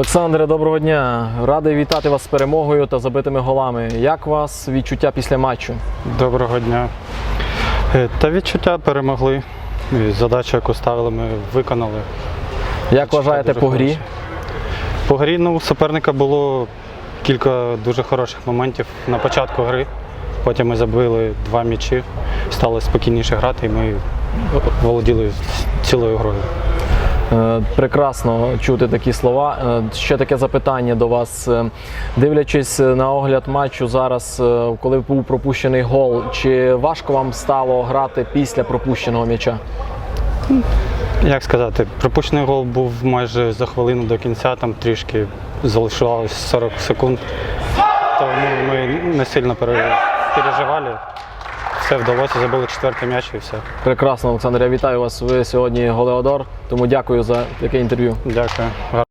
Олександре, доброго дня. Радий вітати вас з перемогою та забитими голами. Як у вас відчуття після матчу? Доброго дня. Е, Та відчуття перемогли. І Задачу, яку ставили, ми виконали. Як вважаєте по грі? По грі ну, у суперника було кілька дуже хороших моментів на початку гри. Потім ми забили два м'ячі, стали спокійніше грати, і ми володіли цілою грою. Е, Прекрасно чути такі слова. Е, Ще таке запитання до вас. Е, Дивлячись на огляд матчу зараз, коли був пропущений гол, чи важко вам стало грати після пропущеного м'яча? Як сказати, пропущений гол був майже за хвилину до кінця, там трішки залишалось 40 секунд. Тому ми не сильно пере- переживали. Все вдалося, забили четвертий м'яч і все. Прекрасно, Олександр. Я вітаю вас. Ви сьогодні Голеодор. Тому дякую за таке інтерв'ю. Дякую.